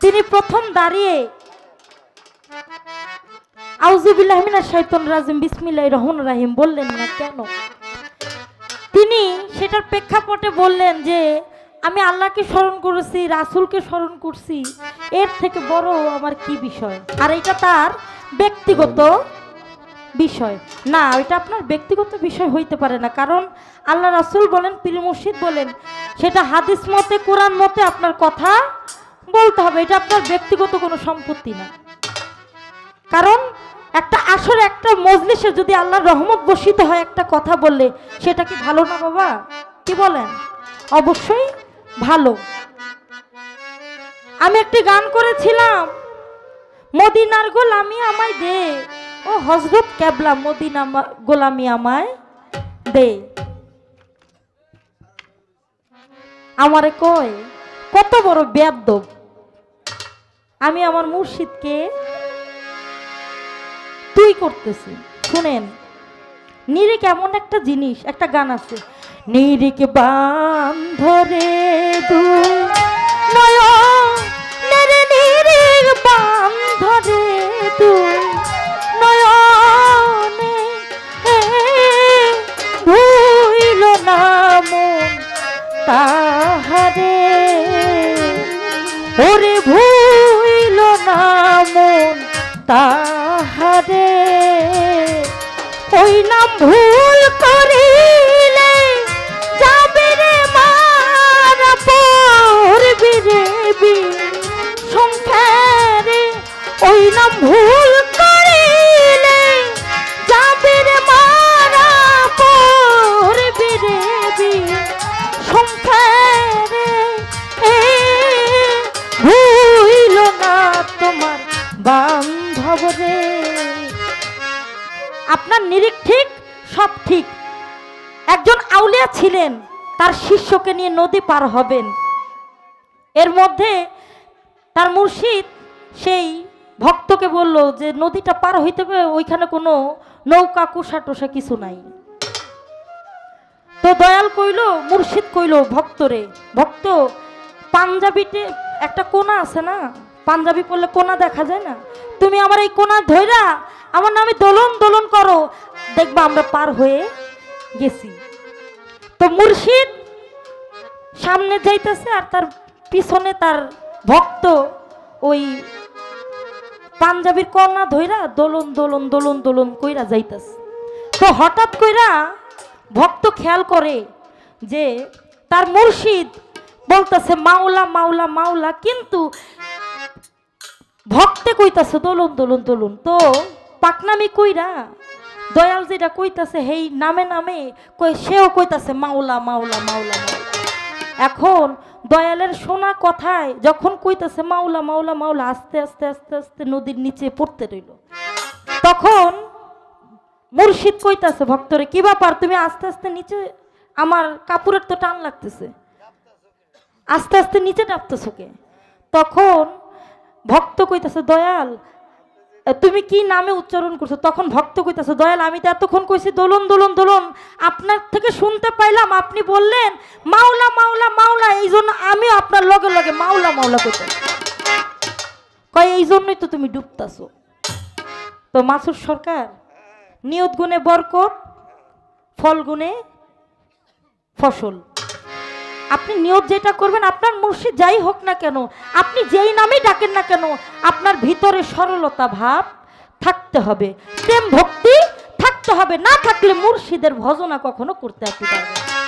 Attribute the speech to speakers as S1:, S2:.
S1: তিনি প্রথম দাঁড়িয়ে আউজুবিল্লাহমিনা শাইতন রাজিম বিসমিল্লাহ রহমান রাহিম বললেন না কেন? তিনি সেটার প্রেক্ষাপটে বললেন যে, আমি আল্লাহকে স্মরণ করেছি, রাসূলকে স্মরণ করছি। এর থেকে বড় আমার কি বিষয়? আর এটা তার ব্যক্তিগত বিষয়। না, এটা আপনার ব্যক্তিগত বিষয় হইতে পারে না। কারণ আল্লাহ রাসুল বলেন, পীর মুর্শিদ বলেন, সেটা হাদিস মতে, কোরআন মতে আপনার কথা বলতে হবে, এটা আপনার ব্যক্তিগত কোনো সম্পত্তি না। কারণ একটা আসরে, একটা মজলিসে যদি আল্লাহর রহমত বসিত হয় একটা কথা বললে, সেটা কি ভালো না বাবা? কি বলেন? অবশ্যই ভালো। আমি একটি গান করেছিলাম, মদিনার গোলামি আমায় দে। ও হজরত ক্যাবলা, মদিনা গোলামি আমায় দে। আমারে কয়, কত বড় বেদ্য আমি আমার মুর্শিদকে তুই করতেছি। শুনেন নিরিক এমন একটা জিনিস, একটা গান আছে। নিরিক বান্ধরে দুই নয়নে এ ভুইল না মন, তাহারে তাহারে ওই নাম ভুল করিলে আপনার নিরিখ ঠিক, সব ঠিক। একজন আউলিয়া ছিলেন, তার শিষ্যকে নিয়ে নদী পার হবেন। এর মধ্যে তার মুর্শিদ সেই ভক্তকে বলল যে, নদীটা পার হইতে হবে, ওইখানে কোনো নৌকা কুষা টুসা কিছু নাই। তো দয়াল কইল, মুর্শিদ কইল ভক্তরে ভক্ত, পাঞ্জাবিতে একটা কোনা আছে না? পাঞ্জাবি পরলে কোনা দেখা যায় না? তুমি আমার এই কোনা ধইরা আমার নামে দোলন দোলন করো। দেখবা আমরা পার হয়ে গেছি। তো মুর্শিদ সামনে যাইতেছে আর তার পিছনে তার ভক্ত ওই পাঞ্জাবির কন্যা ধইরা দোলন দোলন দোলন দোলন কইরা যাইতাছে। তো হঠাৎ কইরা ভক্ত খেয়াল করে যে তার মুর্শিদ বলতেছে, মাওলা মাওলা মাওলা, কিন্তু ভক্তে কইতাছে, দোলন দোলন দোলন। তো পাকনামি কইরা, দয়াল যেটা কইতাছে হেই নামে নামে কই সেও কইতাছে, মাওলা মাওলা মাওলা এখন দয়ালের শোনা কথায় যখন কইতাছে, মাওলা মাওলা মাওলা, আস্তে আস্তে আস্তে আস্তে নদীর নিচে পড়তে রইল। তখন মুর্শিদ কইতাছে ভক্তরে, কি ব্যাপার? তুমি আস্তে আস্তে নিচে, আমার কাপড়ের তো টান লাগতেছে। আস্তে আস্তে নিচে ডাবতেছো কে? তখন ভক্ত কইতাছে, দয়াল তুমি কি নামে উচ্চারণ করছ? তখন ভক্ত কইতাছে, দয়াল, আমি তো এতক্ষণ কইছি, দোলন দোলন দোলন। আপনার থেকে শুনতে পাইলাম, আপনি বললেন, মাওলা মাওলা মাওলা, এই জন্য আমিও আপনার লগে লগে মাওলা মাওলা কইতাম কয়, এই জন্যই তো তুমি ডুবতাছো। তো মাসুর সরকার নিয়ত গুণে বরকত ফল গুণে ফসল। আপনি নিয়োগ যেটা করবেন, আপনার মুর্শিদ যাই হোক না কেন, আপনি যেই নামেই ডাকেন না কেন, আপনার ভিতরে সরলতা ভাব থাকতে হবে প্রেম ভক্তি থাকতে হবে, না থাকলে মুর্শিদের ভজনা কখনো করতে আসতে পারবেন না।